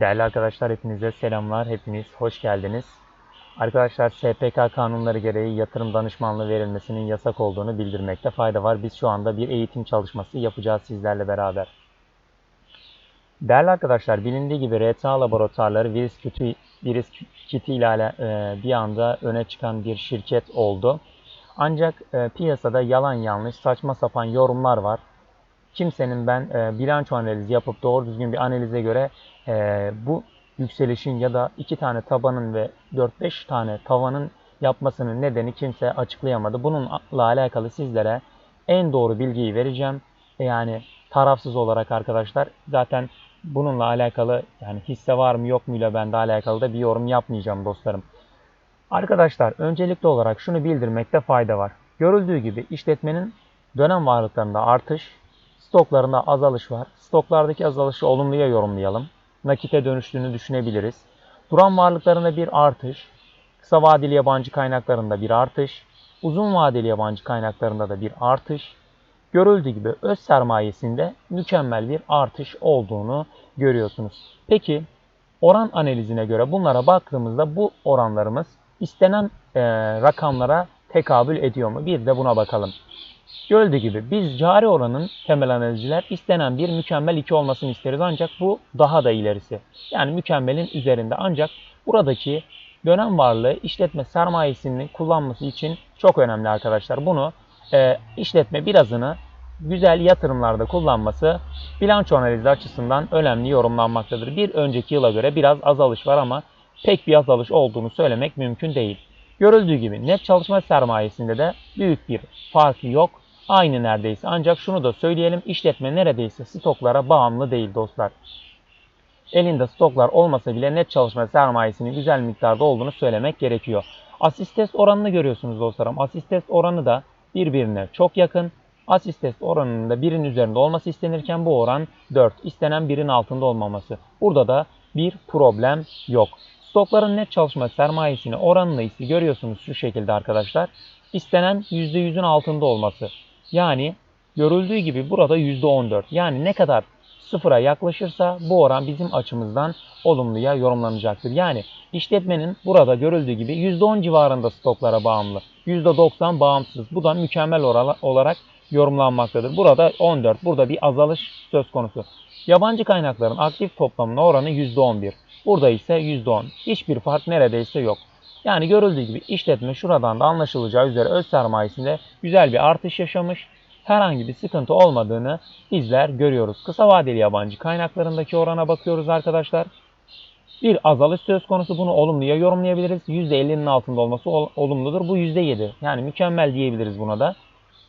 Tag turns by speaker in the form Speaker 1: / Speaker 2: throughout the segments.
Speaker 1: Değerli arkadaşlar hepinize selamlar. Hepiniz hoş geldiniz. Arkadaşlar SPK kanunları gereği yatırım danışmanlığı verilmesinin yasak olduğunu bildirmekte fayda var. Biz şu anda bir eğitim çalışması yapacağız sizlerle beraber. Değerli arkadaşlar bilindiği gibi RTA laboratuvarları virüs kiti, virüs kiti ile e, bir anda öne çıkan bir şirket oldu. Ancak e, piyasada yalan yanlış saçma sapan yorumlar var. Kimsenin ben e, bilanço analizi yapıp doğru düzgün bir analize göre e, bu yükselişin ya da iki tane tabanın ve 4-5 tane tavanın yapmasının nedeni kimse açıklayamadı. Bununla alakalı sizlere en doğru bilgiyi vereceğim. Yani tarafsız olarak arkadaşlar zaten bununla alakalı yani hisse var mı yok muyla ben de alakalı da bir yorum yapmayacağım dostlarım. Arkadaşlar öncelikli olarak şunu bildirmekte fayda var. Görüldüğü gibi işletmenin dönem varlıklarında artış, stoklarında azalış var. Stoklardaki azalışı olumluya yorumlayalım. Nakite dönüştüğünü düşünebiliriz. Duran varlıklarında bir artış, kısa vadeli yabancı kaynaklarında bir artış, uzun vadeli yabancı kaynaklarında da bir artış, görüldüğü gibi öz sermayesinde mükemmel bir artış olduğunu görüyorsunuz. Peki oran analizine göre bunlara baktığımızda bu oranlarımız istenen e, rakamlara tekabül ediyor mu? Bir de buna bakalım. Gördüğü gibi biz cari oranın temel analizciler istenen bir mükemmel 2 olmasını isteriz ancak bu daha da ilerisi. Yani mükemmelin üzerinde ancak buradaki dönem varlığı işletme sermayesini kullanması için çok önemli arkadaşlar. Bunu e, işletme birazını güzel yatırımlarda kullanması bilanço analizi açısından önemli yorumlanmaktadır. Bir önceki yıla göre biraz azalış var ama pek bir azalış olduğunu söylemek mümkün değil. Görüldüğü gibi net çalışma sermayesinde de büyük bir fark yok. Aynı neredeyse. Ancak şunu da söyleyelim. işletme neredeyse stoklara bağımlı değil dostlar. Elinde stoklar olmasa bile net çalışma sermayesinin güzel miktarda olduğunu söylemek gerekiyor. Asist test oranını görüyorsunuz dostlarım. Asist test oranı da birbirine çok yakın. Asist test oranının da birin üzerinde olması istenirken bu oran 4. İstenen birin altında olmaması. Burada da bir problem yok. Stokların net çalışma sermayesini oranını ise görüyorsunuz şu şekilde arkadaşlar. İstenen %100'ün altında olması. Yani görüldüğü gibi burada %14. Yani ne kadar sıfıra yaklaşırsa bu oran bizim açımızdan olumluya yorumlanacaktır. Yani işletmenin burada görüldüğü gibi %10 civarında stoklara bağımlı. %90 bağımsız. Bu da mükemmel olarak yorumlanmaktadır. Burada 14. Burada bir azalış söz konusu. Yabancı kaynakların aktif toplamına oranı %11. Burada ise %10. Hiçbir fark neredeyse yok. Yani görüldüğü gibi işletme şuradan da anlaşılacağı üzere öz sermayesinde güzel bir artış yaşamış. Herhangi bir sıkıntı olmadığını bizler görüyoruz. Kısa vadeli yabancı kaynaklarındaki orana bakıyoruz arkadaşlar. Bir azalış söz konusu bunu olumluya yorumlayabiliriz. %50'nin altında olması olumludur. Bu %7. Yani mükemmel diyebiliriz buna da.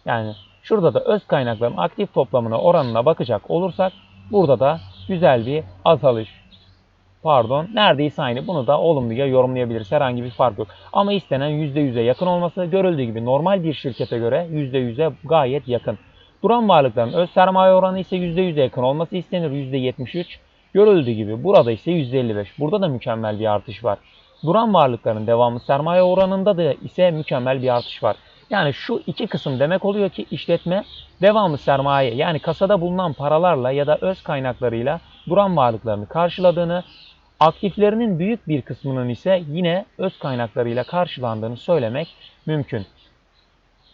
Speaker 1: Yani şurada da öz kaynakların aktif toplamına oranına bakacak olursak burada da güzel bir azalış pardon neredeyse aynı. Bunu da olumluya yorumlayabiliriz. Herhangi bir fark yok. Ama istenen %100'e yakın olması görüldüğü gibi normal bir şirkete göre %100'e gayet yakın. Duran varlıkların öz sermaye oranı ise %100'e yakın olması istenir. %73. Görüldüğü gibi burada ise %55. Burada da mükemmel bir artış var. Duran varlıkların devamlı sermaye oranında da ise mükemmel bir artış var. Yani şu iki kısım demek oluyor ki işletme devamlı sermaye yani kasada bulunan paralarla ya da öz kaynaklarıyla duran varlıklarını karşıladığını aktiflerinin büyük bir kısmının ise yine öz kaynaklarıyla karşılandığını söylemek mümkün.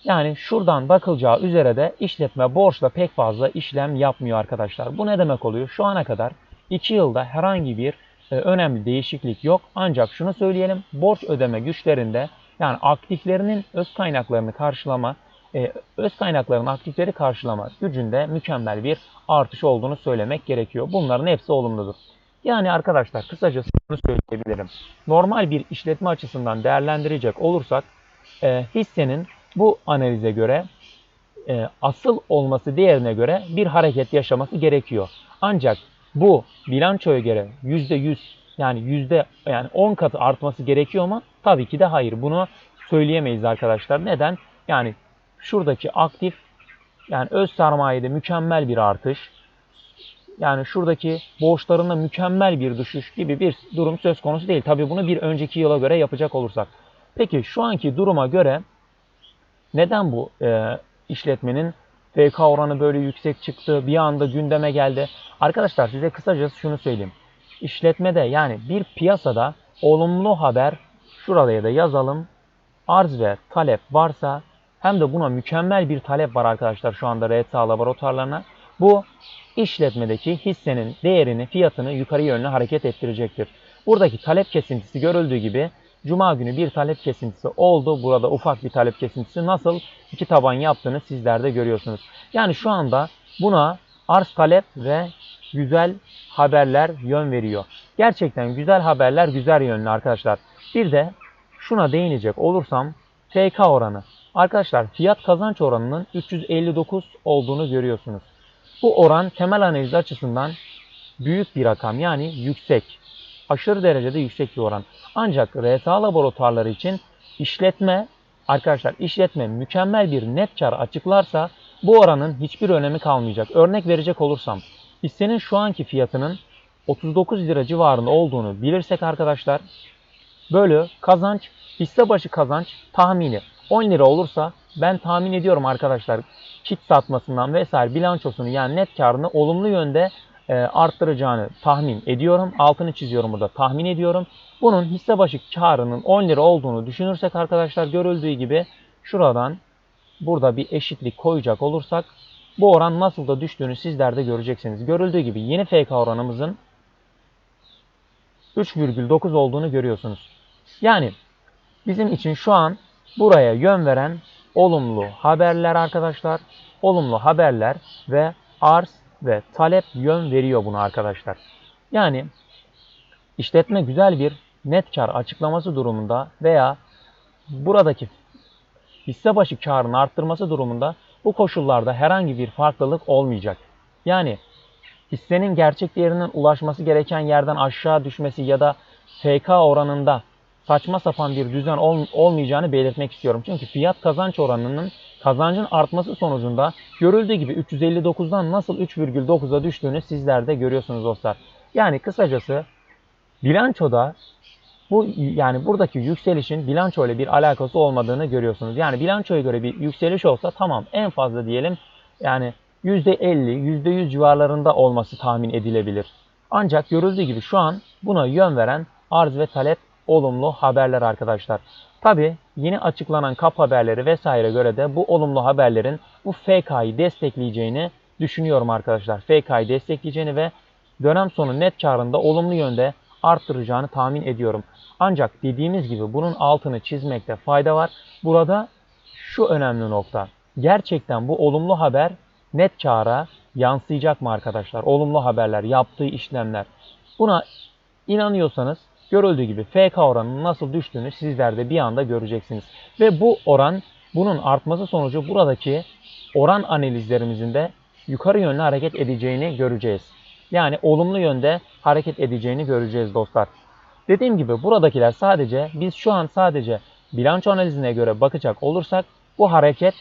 Speaker 1: Yani şuradan bakılacağı üzere de işletme borçla pek fazla işlem yapmıyor arkadaşlar. Bu ne demek oluyor? Şu ana kadar 2 yılda herhangi bir e, önemli değişiklik yok. Ancak şunu söyleyelim. Borç ödeme güçlerinde yani aktiflerinin öz kaynaklarını karşılama, e, öz kaynakların aktifleri karşılama gücünde mükemmel bir artış olduğunu söylemek gerekiyor. Bunların hepsi olumludur. Yani arkadaşlar kısacası şunu söyleyebilirim. Normal bir işletme açısından değerlendirecek olursak e, hissenin bu analize göre e, asıl olması değerine göre bir hareket yaşaması gerekiyor. Ancak bu bilançoya göre %100 yani yüzde yani 10 katı artması gerekiyor mu? Tabii ki de hayır. Bunu söyleyemeyiz arkadaşlar. Neden? Yani şuradaki aktif yani öz sermayede mükemmel bir artış yani şuradaki borçlarında mükemmel bir düşüş gibi bir durum söz konusu değil. Tabi bunu bir önceki yıla göre yapacak olursak. Peki şu anki duruma göre neden bu e, işletmenin FK oranı böyle yüksek çıktı, bir anda gündeme geldi? Arkadaşlar size kısacası şunu söyleyeyim. işletmede yani bir piyasada olumlu haber şuraya da yazalım. Arz ve talep varsa hem de buna mükemmel bir talep var arkadaşlar şu anda RTA laboratuvarlarına. Bu işletmedeki hissenin değerini, fiyatını yukarı yönlü hareket ettirecektir. Buradaki talep kesintisi görüldüğü gibi Cuma günü bir talep kesintisi oldu. Burada ufak bir talep kesintisi nasıl iki taban yaptığını sizler de görüyorsunuz. Yani şu anda buna arz talep ve güzel haberler yön veriyor. Gerçekten güzel haberler güzel yönlü arkadaşlar. Bir de şuna değinecek olursam FK oranı. Arkadaşlar fiyat kazanç oranının 359 olduğunu görüyorsunuz. Bu oran temel analiz açısından büyük bir rakam yani yüksek. Aşırı derecede yüksek bir oran. Ancak RTA laboratuvarları için işletme arkadaşlar işletme mükemmel bir net kar açıklarsa bu oranın hiçbir önemi kalmayacak. Örnek verecek olursam hissenin şu anki fiyatının 39 lira civarında olduğunu bilirsek arkadaşlar bölü kazanç hisse başı kazanç tahmini 10 lira olursa ben tahmin ediyorum arkadaşlar kit satmasından vesaire bilançosunu yani net karını olumlu yönde e, arttıracağını tahmin ediyorum. Altını çiziyorum burada tahmin ediyorum. Bunun hisse başı karının 10 lira olduğunu düşünürsek arkadaşlar görüldüğü gibi şuradan burada bir eşitlik koyacak olursak bu oran nasıl da düştüğünü sizler de göreceksiniz. Görüldüğü gibi yeni FK oranımızın 3,9 olduğunu görüyorsunuz. Yani bizim için şu an buraya yön veren olumlu haberler arkadaşlar. Olumlu haberler ve arz ve talep yön veriyor buna arkadaşlar. Yani işletme güzel bir net kar açıklaması durumunda veya buradaki hisse başı karını arttırması durumunda bu koşullarda herhangi bir farklılık olmayacak. Yani hissenin gerçek değerinin ulaşması gereken yerden aşağı düşmesi ya da FK oranında saçma sapan bir düzen ol, olmayacağını belirtmek istiyorum. Çünkü fiyat kazanç oranının kazancın artması sonucunda görüldüğü gibi 359'dan nasıl 3,9'a düştüğünü sizler de görüyorsunuz dostlar. Yani kısacası bilançoda bu yani buradaki yükselişin bilanço ile bir alakası olmadığını görüyorsunuz. Yani bilançoya göre bir yükseliş olsa tamam en fazla diyelim yani %50, %100 civarlarında olması tahmin edilebilir. Ancak görüldüğü gibi şu an buna yön veren arz ve talep olumlu haberler arkadaşlar. Tabi yeni açıklanan kap haberleri vesaire göre de bu olumlu haberlerin bu FK'yı destekleyeceğini düşünüyorum arkadaşlar. FK'yı destekleyeceğini ve dönem sonu net karında olumlu yönde arttıracağını tahmin ediyorum. Ancak dediğimiz gibi bunun altını çizmekte fayda var. Burada şu önemli nokta. Gerçekten bu olumlu haber net kara yansıyacak mı arkadaşlar? Olumlu haberler, yaptığı işlemler. Buna inanıyorsanız görüldüğü gibi FK oranının nasıl düştüğünü sizler de bir anda göreceksiniz. Ve bu oran bunun artması sonucu buradaki oran analizlerimizin de yukarı yönlü hareket edeceğini göreceğiz. Yani olumlu yönde hareket edeceğini göreceğiz dostlar. Dediğim gibi buradakiler sadece biz şu an sadece bilanço analizine göre bakacak olursak bu hareket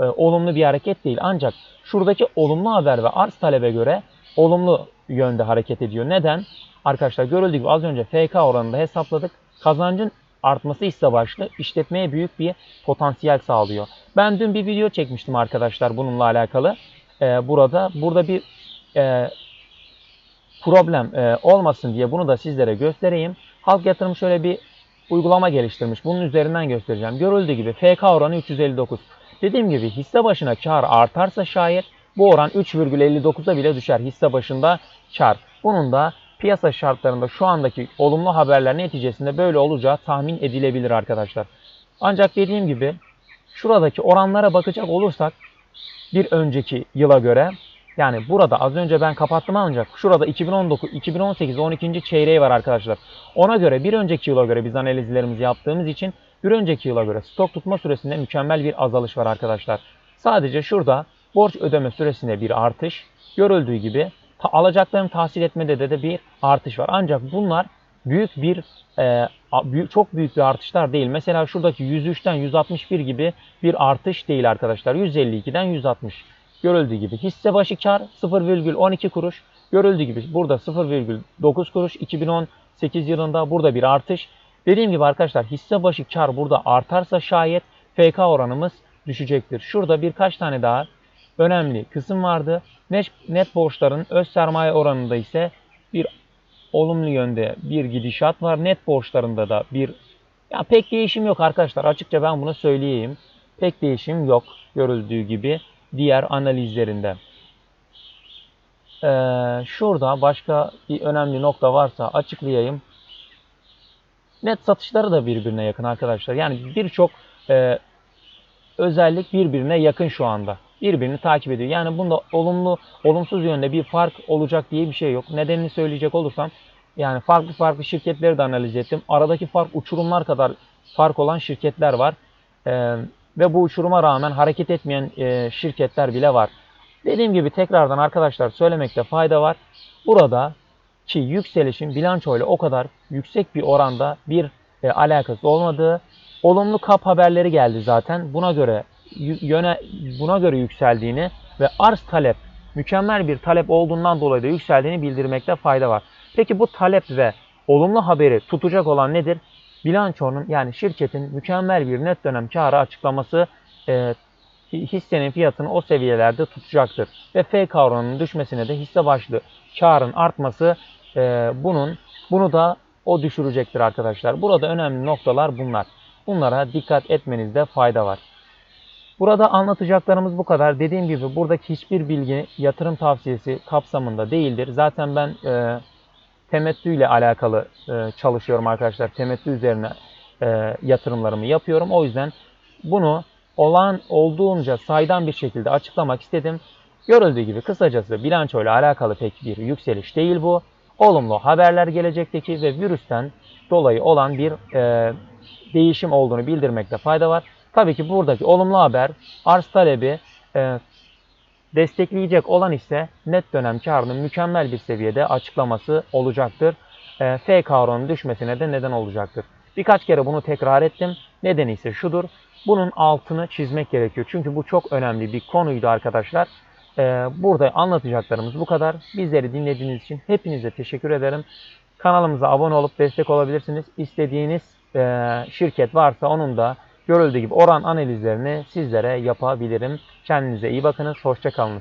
Speaker 1: e, olumlu bir hareket değil. Ancak şuradaki olumlu haber ve arz talebe göre olumlu yönde hareket ediyor. Neden? Arkadaşlar görüldüğü gibi az önce FK oranında hesapladık. Kazancın artması ise başlı işletmeye büyük bir potansiyel sağlıyor. Ben dün bir video çekmiştim arkadaşlar bununla alakalı. Ee, burada burada bir e, problem e, olmasın diye bunu da sizlere göstereyim. Halk yatırım şöyle bir uygulama geliştirmiş. Bunun üzerinden göstereceğim. Görüldüğü gibi FK oranı 359. Dediğim gibi hisse başına kar artarsa şayet bu oran 3,59'a bile düşer hisse başında kar. Bunun da piyasa şartlarında şu andaki olumlu haberler neticesinde böyle olacağı tahmin edilebilir arkadaşlar. Ancak dediğim gibi şuradaki oranlara bakacak olursak bir önceki yıla göre yani burada az önce ben kapattım ancak şurada 2019 2018 12. çeyreği var arkadaşlar. Ona göre bir önceki yıla göre biz analizlerimizi yaptığımız için bir önceki yıla göre stok tutma süresinde mükemmel bir azalış var arkadaşlar. Sadece şurada borç ödeme süresinde bir artış görüldüğü gibi ta alacaklarını tahsil etmede de, de bir artış var. Ancak bunlar büyük bir e, büyük, çok büyük bir artışlar değil. Mesela şuradaki 103'ten 161 gibi bir artış değil arkadaşlar. 152'den 160 görüldüğü gibi. Hisse başı kar 0,12 kuruş. Görüldüğü gibi burada 0,9 kuruş. 2018 yılında burada bir artış. Dediğim gibi arkadaşlar hisse başı kar burada artarsa şayet FK oranımız düşecektir. Şurada birkaç tane daha önemli kısım vardı. Net, net borçların öz sermaye oranında ise bir olumlu yönde bir gidişat var. Net borçlarında da bir ya pek değişim yok arkadaşlar. Açıkça ben bunu söyleyeyim. Pek değişim yok görüldüğü gibi diğer analizlerinde. Ee, şurada başka bir önemli nokta varsa açıklayayım. Net satışları da birbirine yakın arkadaşlar. Yani birçok e, özellik birbirine yakın şu anda. Birbirini takip ediyor. Yani bunda olumlu, olumsuz yönde bir fark olacak diye bir şey yok. Nedenini söyleyecek olursam yani farklı farklı şirketleri de analiz ettim. Aradaki fark uçurumlar kadar fark olan şirketler var. Ee, ve bu uçuruma rağmen hareket etmeyen e, şirketler bile var. Dediğim gibi tekrardan arkadaşlar söylemekte fayda var. Burada ki yükselişin bilançoyla o kadar yüksek bir oranda bir e, alakası olmadığı, olumlu kap haberleri geldi zaten. Buna göre yöne buna göre yükseldiğini ve arz talep mükemmel bir talep olduğundan dolayı da yükseldiğini bildirmekte fayda var. Peki bu talep ve olumlu haberi tutacak olan nedir? Bilançonun yani şirketin mükemmel bir net dönem karı açıklaması e, hissenin fiyatını o seviyelerde tutacaktır. Ve FK oranının düşmesine de hisse başlı karın artması e, bunun bunu da o düşürecektir arkadaşlar. Burada önemli noktalar bunlar. Bunlara dikkat etmenizde fayda var. Burada anlatacaklarımız bu kadar. Dediğim gibi buradaki hiçbir bilgi yatırım tavsiyesi kapsamında değildir. Zaten ben e, temettü ile alakalı e, çalışıyorum arkadaşlar. Temettü üzerine e, yatırımlarımı yapıyorum. O yüzden bunu olan olduğunca saydam bir şekilde açıklamak istedim. Görüldüğü gibi kısacası bilanço ile alakalı pek bir yükseliş değil bu. Olumlu haberler gelecekteki ve virüsten dolayı olan bir e, değişim olduğunu bildirmekte fayda var. Tabii ki buradaki olumlu haber arz talebi e, destekleyecek olan ise net dönem karının mükemmel bir seviyede açıklaması olacaktır. E, FK oranının düşmesine de neden olacaktır. Birkaç kere bunu tekrar ettim. Nedeni ise şudur. Bunun altını çizmek gerekiyor. Çünkü bu çok önemli bir konuydu arkadaşlar. E, burada anlatacaklarımız bu kadar. Bizleri dinlediğiniz için hepinize teşekkür ederim. Kanalımıza abone olup destek olabilirsiniz. İstediğiniz e, şirket varsa onun da görüldüğü gibi oran analizlerini sizlere yapabilirim. Kendinize iyi bakınız. Hoşçakalın.